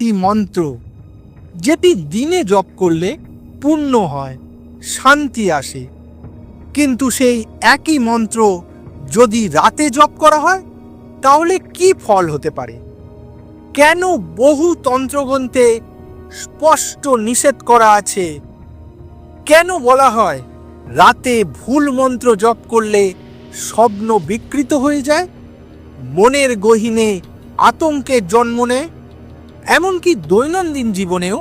একটি মন্ত্র যেটি দিনে জপ করলে পূর্ণ হয়, শান্তি আসে। কিন্তু সেই একই মন্ত্র যদি রাতে জপ করা হয়, তাহলে কি ফল হতে পারে? কেন বহু তন্ত্রগ্রন্থে স্পষ্ট নিষেধ করা আছে? কেন বলা হয় রাতে ভুল মন্ত্র জপ করলে স্বপ্ন বিকৃত হয়ে যায়? মনের গহীনে আতঙ্কের জন্ম নেয়? এমনকি দৈনন্দিন জীবনেও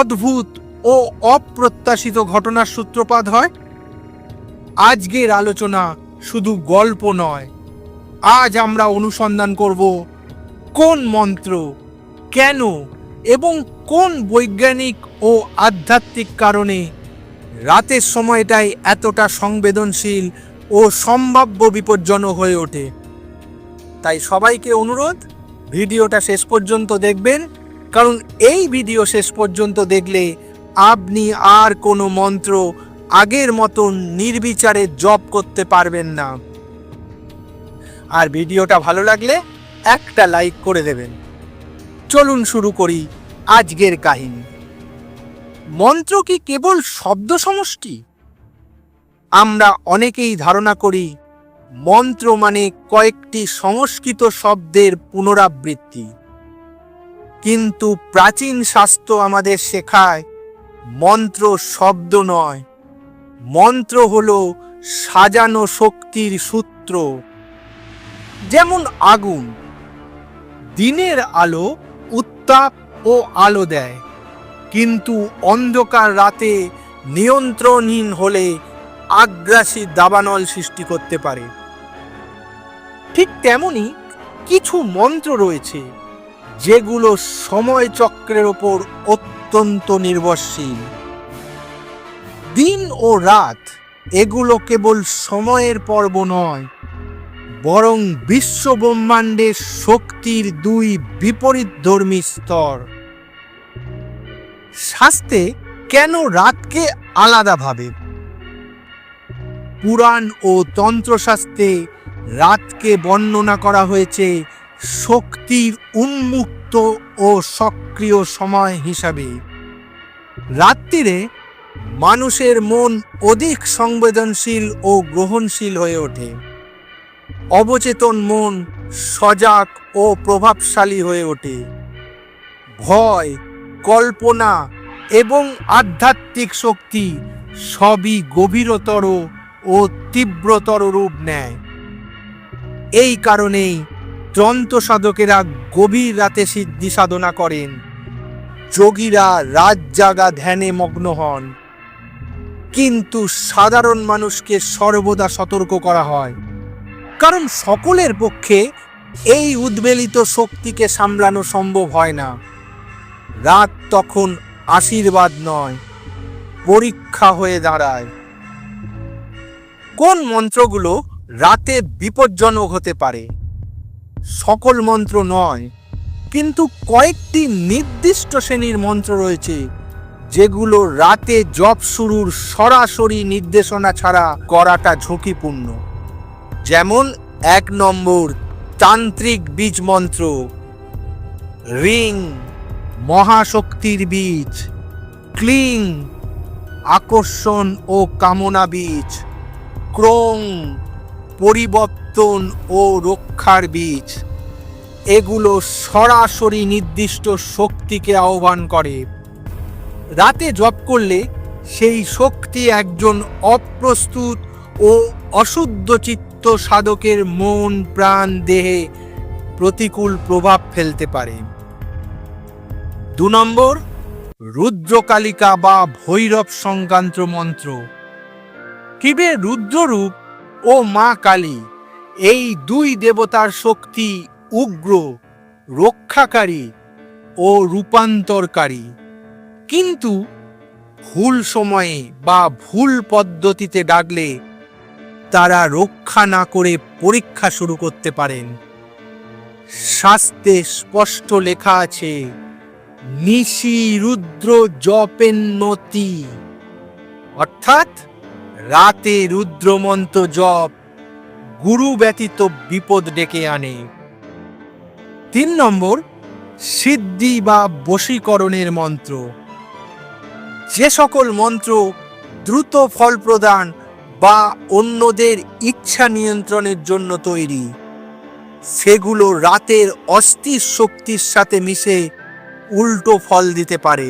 অদ্ভুত ও অপ্রত্যাশিত ঘটনার সূত্রপাত হয়। আজকের আলোচনা শুধু গল্প নয়। আজ আমরা অনুসন্ধান করব কোন মন্ত্র, কেন এবং কোন বৈজ্ঞানিক ও আধ্যাত্মিক কারণে রাতের সময়টাই এতটা সংবেদনশীল ও সম্ভাব্য বিপজ্জনক হয়ে ওঠে। তাই সবাইকে অনুরোধ, ভিডিওটা শেষ পর্যন্ত দেখবেন। কারণ এই ভিডিও শেষ পর্যন্ত দেখলে আপনি আর কোনো মন্ত্র আগের মতন নির্বিচারে জপ করতে পারবেন না। আর ভিডিওটা ভালো লাগলে একটা লাইক করে দেবেন। চলুন শুরু করি আজকের কাহিনী। মন্ত্র কি কেবল শব্দ সমষ্টি? আমরা অনেকেই ধারণা করি মন্ত্র মানে কয়েকটি সংস্কৃত শব্দের পুনরাবৃত্তি। কিন্তু প্রাচীন শাস্ত্র আমাদের শেখায়, মন্ত্র শব্দ নয়। মন্ত্র হলো সাজানো শক্তির সূত্র। যেমন আগুন, দিনের আলো উত্তাপ ও আলো দেয়, কিন্তু অন্ধকার রাতে নিয়ন্ত্রণহীন হলে আগ্রাসী দাবানল সৃষ্টি করতে পারে। ঠিক তেমনি কিছু মন্ত্র রয়েছে যেগুলো সময় চক্রের ওপর অত্যন্ত নির্ভরশীল। দিন ও রাত এগুলো কেবল সময়ের পর্ব নয়, বরং বিশ্ব ব্রহ্মাণ্ডের শক্তির দুই বিপরীত ধর্মী স্তর। শাস্তে কেন রাতকে আলাদা ভাবে? পুরাণ ও তন্ত্রশাস্ত্রে রাতকে বর্ণনা করা হয়েছে শক্তির উন্মুক্ত ও সক্রিয় সময় হিসাবে। রাত্রিরে মানুষের মন অধিক সংবেদনশীল ও গ্রহণশীল হয়ে ওঠে। অবচেতন মন সজাগ ও প্রভাবশালী হয়ে ওঠে। ভয়, কল্পনা এবং আধ্যাত্মিক শক্তি সবই গভীরতর ও তীব্রতর রূপ নেয়। এই কারণেই যন্ত্র সাধকেরা গভীর রাতে সিদ্ধি সাধনা করেন। যোগীরা রাত জাগা ধ্যানে মগ্ন হন। কিন্তু সাধারণ মানুষকে সর্বদা সতর্ক করা হয়। কারণ সকলের পক্ষে এই উদ্বেলিত শক্তিকে সামলানো সম্ভব হয় না। রাত তখন আশীর্বাদ নয়, পরীক্ষা হয়ে দাঁড়ায়। কোন মন্ত্রগুলো রাতে বিপজ্জনক হতে পারে? সকল মন্ত্র নয়, কিন্তু কয়েকটি নির্দিষ্ট শ্রেণির মন্ত্র রয়েছে, যেগুলো রাতে জপ শুরুর সরাসরি নির্দেশনা ছাড়া করাটা ঝুঁকিপূর্ণ। যেমন এক নম্বর তান্ত্রিক বীজ মন্ত্র, রিং, মহাশক্তির বীজ, ক্লিং, আকর্ষণ ও কামনা বীজ, ক্রোং পরিবর্তন ও রক্ষার বীজ। এগুলো সরাসরি নির্দিষ্ট শক্তিকে আহ্বান করে। রাতে জপ করলে সেই শক্তি একজন অপ্রস্তুত ও অশুদ্ধ চিত্ত সাধকের মন, প্রাণ, দেহে প্রতিকূল প্রভাব ফেলতে পারে। দু নম্বর, রুদ্রকালিকা বা ভৈরব সংক্রান্ত মন্ত্র। কিবে রুদ্ররূপ ও মা কালী, এই দুই দেবতার শক্তি উগ্র, রক্ষাকারী ও রূপান্তরকারী। কিন্তু ভুল সময়ে বা ভুল পদ্ধতিতে ডাকলে তারা রক্ষা না করে পরীক্ষা শুরু করতে পারেন। শাস্তে স্পষ্ট লেখা আছে, নিশি রুদ্র জপেন্নতি অর্থাৎ রাতে রুদ্রমন্ত্র জপ গুরু ব্যতীত বিপদ ডেকে আনে। তিন নম্বর, সিদ্ধি বা বশীকরণের মন্ত্র। যে সকল মন্ত্র দ্রুত ফল প্রদান বা অন্যদের ইচ্ছা নিয়ন্ত্রণের জন্য তৈরি, সেগুলো রাতের অস্থির শক্তির সাথে মিশে উল্টো ফল দিতে পারে।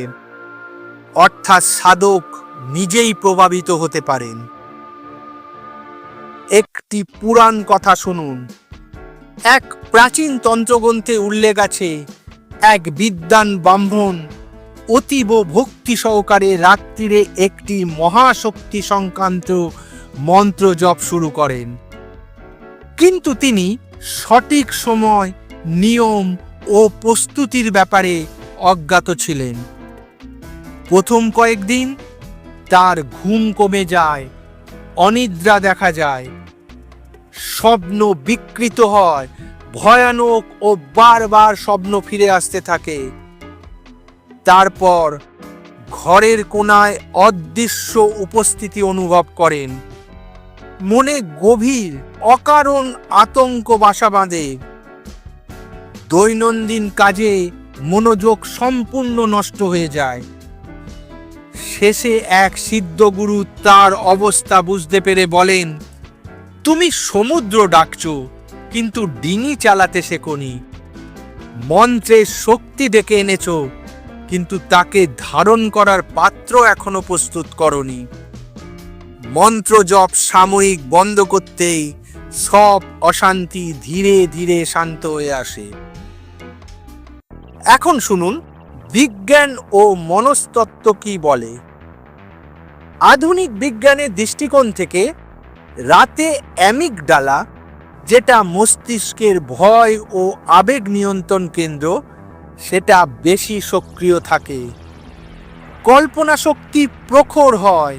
অর্থাৎ সাধক নিজেই প্রভাবিত হতে পারেন। একটি পুরাণ কথা শুনুন। এক প্রাচীন তন্ত্রগ্রন্থে উল্লেখ আছে, এক বিদ্বান ব্রাহ্মণ অতীব ভক্তি সহকারে রাত্রিরে একটি মহাশক্তি সংক্রান্ত মন্ত্র জপ শুরু করেন। কিন্তু তিনি সঠিক সময়, নিয়ম ও প্রস্তুতির ব্যাপারে অজ্ঞাত ছিলেন। প্রথম কয়েকদিন তার ঘুম কমে যায়, অনিদ্রা দেখা যায়, স্বপ্ন বিকৃত হয়, ভয়ানক ও বারবার স্বপ্ন ফিরে আসতে থাকে। তারপর ঘরের কোনায় অদৃশ্য উপস্থিতি অনুভব করেন। মনে গভীর, অকারণ আতঙ্ক বাসা বাঁধে। দৈনন্দিন কাজে মনোযোগ সম্পূর্ণ নষ্ট হয়ে যায়। শেষে এক সিদ্ধ গুরু তার অবস্থা বুঝতে পেরে বলেন, তুমি সমুদ্র ডাকছো, কিন্তু ডিঙি চালাতে শেখনি। মন্ত্রের শক্তি ডেকে এনেছো, কিন্তু তাকে ধারণ করার পাত্র এখনও প্রস্তুত করনি। মন্ত্র জপ সাময়িক বন্ধ করতেই সব অশান্তি ধীরে ধীরে শান্ত হয়ে আসে। এখন শুনুন বিজ্ঞান ও মনস্তত্ত্ব কি বলে? আধুনিক বিজ্ঞানের দৃষ্টিকোণ থেকে রাতে অ্যামিগডালা, যেটা মস্তিষ্কের ভয় ও আবেগ নিয়ন্ত্রণ কেন্দ্র, সেটা বেশি সক্রিয় থাকে। কল্পনা শক্তি প্রখর হয়,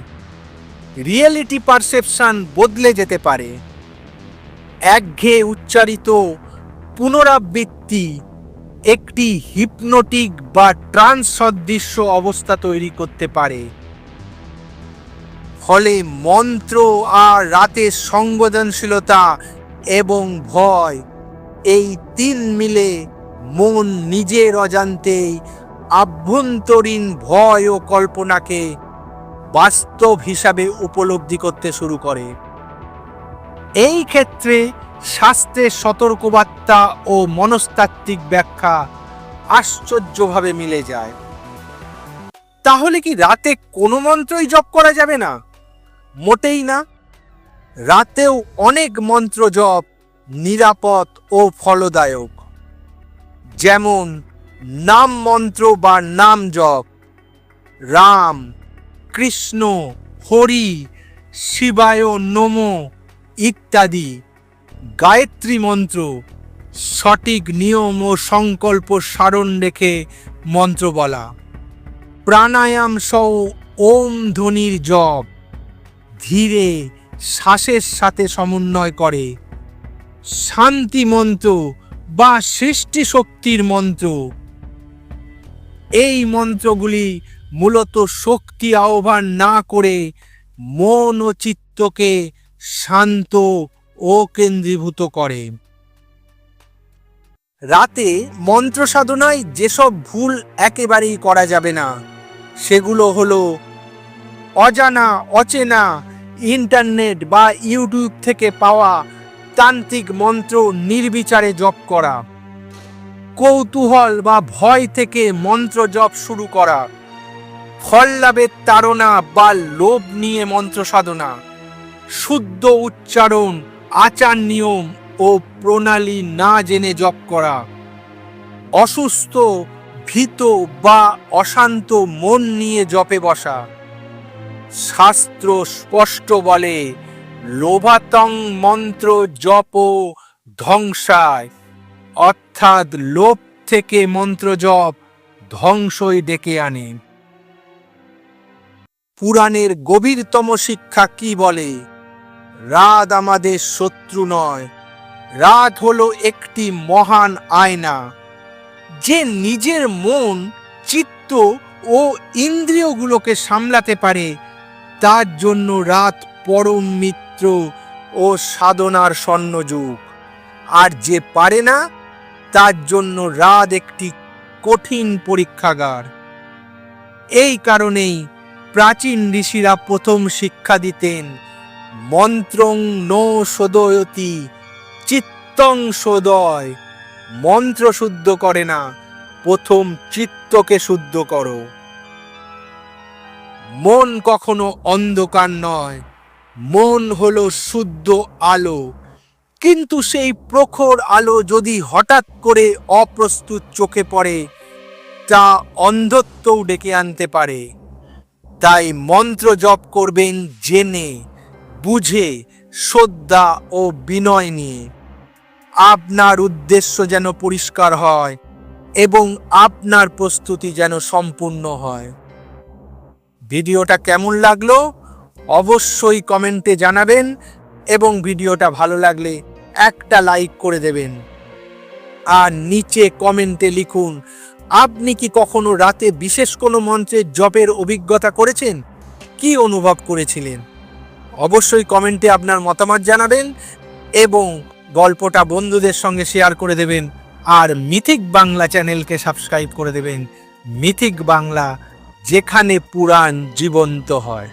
রিয়েলিটি পারসেপশন বদলে যেতে পারে। একঘেয়ে উচ্চারিত পুনরাবৃত্তি একটি হিপনোটিক বা ট্রান্স সদৃশ্য অবস্থা তৈরি করতে পারে। ফলে মন্ত্র আর রাতের সংবেদনশীলতা এবং ভয়, এই তিন মিলে মন নিজের অজান্তেই আভ্যন্তরীণ ভয় ও কল্পনাকে বাস্তব হিসাবে উপলব্ধি করতে শুরু করে। এই ক্ষেত্রে শাস্ত্রের সতর্কবার্তা ও মনস্তাত্ত্বিক ব্যাখ্যা আশ্চর্যভাবে মিলে যায়। তাহলে কি রাতে কোনো মন্ত্রই জপ করা যাবে না? মোটেই না। রাতেও অনেক মন্ত্র জপ নিরাপদ ও ফলদায়ক। যেমন, নাম মন্ত্র বা নাম জপ। রাম, কৃষ্ণ, হরি, শিবায় নমো ইত্যাদি। গায়ত্রী মন্ত্র, সঠিক নিয়ম ও সংকল্প সারণ রেখে মন্ত্র বলা। প্রাণায়াম সহ ওম ধ্বনির জপ ধীরে শ্বাসের সাথে সমন্বয় করে। শান্তি মন্ত্র বা সৃষ্টি শক্তির মন্ত্র। এই মন্ত্রগুলি মূলত শক্তি আহ্বান না করে মন ও চিত্তকে শান্ত ও কেন্দ্রীভূত করে। রাতে মন্ত্র সাধনায় যেসব ভুল একেবারেই করা যাবে না, সেগুলো হলো অজানা, অচেনা, ইন্টারনেট বা ইউটিউব থেকে পাওয়া তান্ত্রিক মন্ত্র নির্বিচারে জপ করা, কৌতূহল বা ভয় থেকে মন্ত্র জপ শুরু করা, ফল লাভের তাড়না বা লোভ নিয়ে মন্ত্র সাধনা শুদ্ধ উচ্চারণ আচার নিয়ম ও প্রণালী না জেনে জপ করা। অসুস্থ, ভীত বা অশান্ত মন নিয়ে জপে বসা। শাস্ত্র স্পষ্ট বলে, লোভাতং মন্ত্র জপ ধ্বংসায়। অর্থাৎ লোভ থেকে মন্ত্র জপ ধ্বংসই ডেকে আনে। পুরাণের গভীরতম শিক্ষা কি বলে রাত আমাদের শত্রু নয়। রাত হলো একটি মহান আয়না। যে নিজের মন, চিত্ত ও ইন্দ্রিয়গুলোকে সামলাতে পারে, তার জন্য রাত পরম মিত্র ও সাধনার স্বর্ণযুগ। আর যে পারে না, তার জন্য রাত একটি কঠিন পরীক্ষাগার। এই কারণেই প্রাচীন ঋষিরা প্রথম শিক্ষা দিতেন মন্ত্রং নো সদয়তি চিত্তং সদয় মন্ত্র শুদ্ধ করে না, প্রথম চিত্তকে শুদ্ধ করো। মন কখনো অন্ধকার নয়, মন হলো শুদ্ধ আলো। কিন্তু সেই প্রখর আলো যদি হঠাৎ করে অপ্রস্তুত চোখে পড়ে, তা অন্ধত্বও ডেকে আনতে পারে। তাই মন্ত্র জপ করবেন জেনে। বুঝে, শ্রদ্ধা ও বিনয় নিয়ে। আপনার উদ্দেশ্য যেন পরিষ্কার হয় এবং আপনার প্রস্তুতি যেন সম্পূর্ণ হয়। ভিডিওটা কেমন লাগল অবশ্যই কমেন্টে জানাবেন এবং ভিডিওটা ভালো লাগলে একটা লাইক করে দেবেন। আর নিচে কমেন্টে লিখুন, আপনি কি কখনো রাতে বিশেষ কোনো মন্ত্রের জপের অভিজ্ঞতা করেছেন? কি অনুভব করেছিলেন? অবশ্যই কমেন্টে আপনার মতামত জানাবেন এবং গল্পটা বন্ধুদের সঙ্গে শেয়ার করে দেবেন আর মিথিক বাংলা চ্যানেলকে সাবস্ক্রাইব করে দেবেন। মিথিক বাংলা, যেখানে পুরাণ জীবন্ত হয়।